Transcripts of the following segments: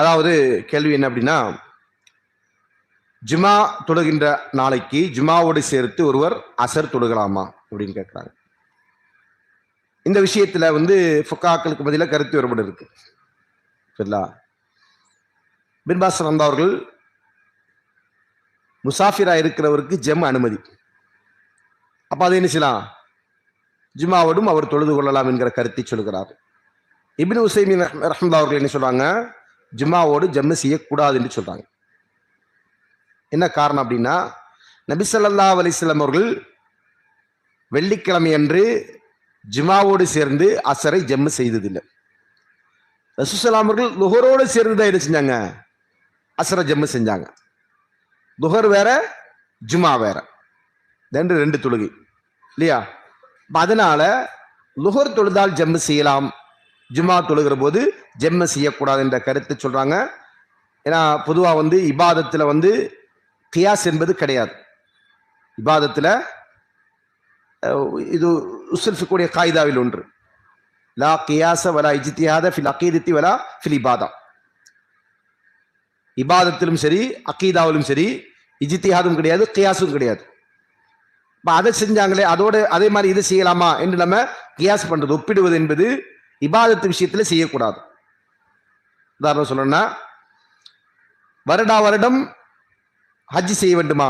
அதாவது கேள்வி என்ன அப்படின்னா ஜுமா தொடுகின்ற நாளைக்கு ஜிமாவோடு சேர்த்து ஒருவர் அசர் தொடுகலாமா அப்படின்னு கேட்குறாங்க. இந்த விஷயத்துல வந்து ஃபுக்காக்களுக்கு பதிலாக கருத்து வேறுபாடு இருக்கு. சரிங்களா? பின்பாஸ் அவர்கள் முசாஃபிரா இருக்கிறவருக்கு ஜெம் அனுமதி. அப்போ அது என்ன செய்யலாம்? ஜுமாவோடும் அவர் தொழுது கொள்ளலாம் என்கிற கருத்தை சொல்கிறார் இபின் உசைமின் ரஹம்தா அவர்கள் என்ன சொல்றாங்க? ஜும்மாவோடு ஜம்மு செய்யக்கூடாது என்று சொல்றாங்க. என்ன காரணம் அப்படின்னா நபிசல்லா அலிஸ்லாம் அவர்கள் வெள்ளிக்கிழமை அன்று ஜுமாவோடு சேர்ந்து அசரை ஜம்மு செய்ததில்லை. ரசூசலாம் அவர்கள் லுஹரோடு சேர்ந்து தான் என்ன செஞ்சாங்க? அசரை ஜம்மு செஞ்சாங்க. லுஹர் வேற ஜுமா வேற. ரெண்டு ரெண்டு தொழுகை. இல்லையா? அதனால லுஹர் தொழுதால் ஜம்மு செய்யலாம். ஜுமா தொழுகிற போது ஜெம்ம செய்யக்கூடாது என்ற கருத்தை சொல்கிறாங்க ஏன்னா பொதுவாக வந்து இபாதத்தில் வந்து கியாஸ் என்பது கிடையாது. இபாதத்தில் இது உசுல்ஃபிக்கூடிய காய்தாவில் ஒன்று. லா கியாச வலா இஜித்தியாத ஃபில் அக்கீதத்தி வலா ஃபில் இபாதா. இபாதத்திலும் சரி அக்கீதாவிலும் சரி இஜித்தியாதும் கிடையாது கியாஸும் கிடையாது. இப்போ அதை செஞ்சாங்களே அதோட அதே மாதிரி இதை செய்யலாமா? என்று நம்ம கியாஸ் பண்ணுறது ஒப்பிடுவது என்பது இபாதத்து விஷயத்துல செய்யக்கூடாது. உதாரணம் சொல்லணும்னா வருடா வருடம் ஹஜ் செய்ய வேண்டுமா?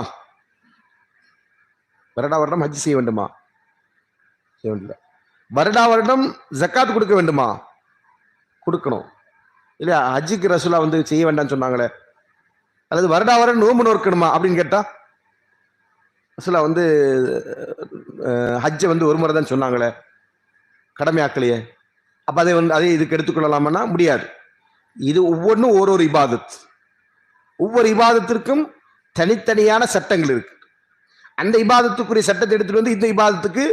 வருடா வருடம் ஹஜ் செய்ய வேண்டுமா? செய்ய வேண்டிய வருடா வருடம் ஜக்காத் கொடுக்க வேண்டுமா? கொடுக்கணும். இல்லையா? ஹஜ்ஜுக்கு ரசூலா வந்து செய்ய வேண்டாம்னு சொன்னாங்களே. அல்லது வருடா வருடம் நோம்பு நோக்கணுமா அப்படின்னு கேட்டா ரசூலா வந்து ஹஜ்ஜை வந்து ஒரு முறை தான் சொன்னாங்களே. கடமையாக்கலையே. அப்ப அதை வந்து அதை இதுக்கு எடுத்துக்கொள்ளலாமன்னா முடியாது. இது ஒவ்வொன்றும் ஒரு ஒரு இபாதத். ஒவ்வொரு இபாதத்திற்கும் தனித்தனியான சட்டங்கள் இருக்கு. அந்த இபாதத்துக்குரிய சட்டத்தை எடுத்துட்டு வந்து இந்த இபாதத்துக்கு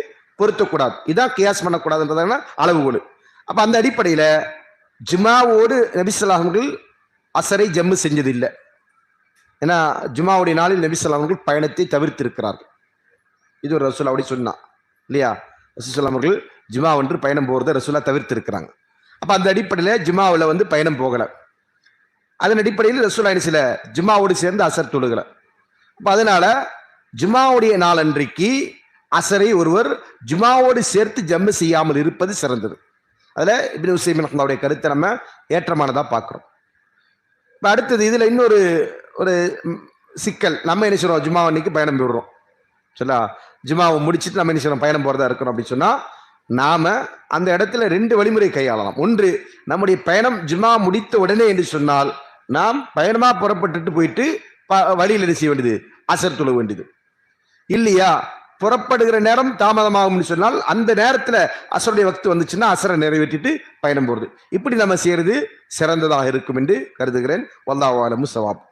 பொருத்தக்கூடாது. இதான் கியாஸ் பண்ணக்கூடாதுன்றதான அளவுகோடு அப்ப அந்த அடிப்படையில ஜுமாவோடு நபிசல்லாஹர்கள் அசரை ஜம்மு செஞ்சதில்லை. ஏன்னா ஜுமாவுடைய நாளில் நபிசல்லாஹர்கள் பயணத்தை தவிர்த்திருக்கிறார்கள். இது ஒரு ரசூல் அப்படி சொன்னான். இல்லையா? ரசூசல்லாம் அவர்கள் ஜுமா ஒன்று பயணம் போகிறத ரசூலா தவிர்த்திருக்கிறாங்க. அப்போ அந்த அடிப்படையில் ஜுமாவில் வந்து பயணம் போகலை. அதன் அடிப்படையில் ரசூலா சில ஜுமாவோடு சேர்ந்து அசர் தொழுகலை. அப்போ அதனால ஜுமாவுடைய நாள் அன்றைக்கு அசரை ஒருவர் ஜுமாவோடு சேர்த்து ஜம்மு செய்யாமல் இருப்பது சிறந்தது. அதில் இபின் உசைமின் கருத்தை நம்ம ஏற்றமானதாக பார்க்குறோம். இப்போ அடுத்தது இதில் இன்னொரு ஒரு சிக்கல். நம்ம என்ன சொல்கிறோம் ஜுமா அன்னைக்கு பயணம் போடுறோம் சரிங்களா? ஜுமாவை முடிச்சிட்டு நம்ம என்ன செய்யணும்? பயணம் போறதா இருக்கணும் அப்படின்னு சொன்னா நாம அந்த இடத்துல ரெண்டு வழிமுறை கையாளலாம். ஒன்று நம்முடைய பயணம் ஜுமா முடித்த உடனே என்று சொன்னால் நாம் பயணமா புறப்பட்டுட்டு போயிட்டு ப- வழியில் என்ன செய்ய வேண்டியது? அசர் தொழ வேண்டியது. இல்லையா? புறப்படுகிற நேரம் தாமதமாகும்னு சொன்னால் அந்த நேரத்துல அசருடைய வக்து வந்துச்சுன்னா அசரை நிறைவேற்றிட்டு பயணம் போகிறது இப்படி நம்ம செய்யறது சிறந்ததாக இருக்கும் என்று கருதுகிறேன். வல்லாவாலமு சவாப்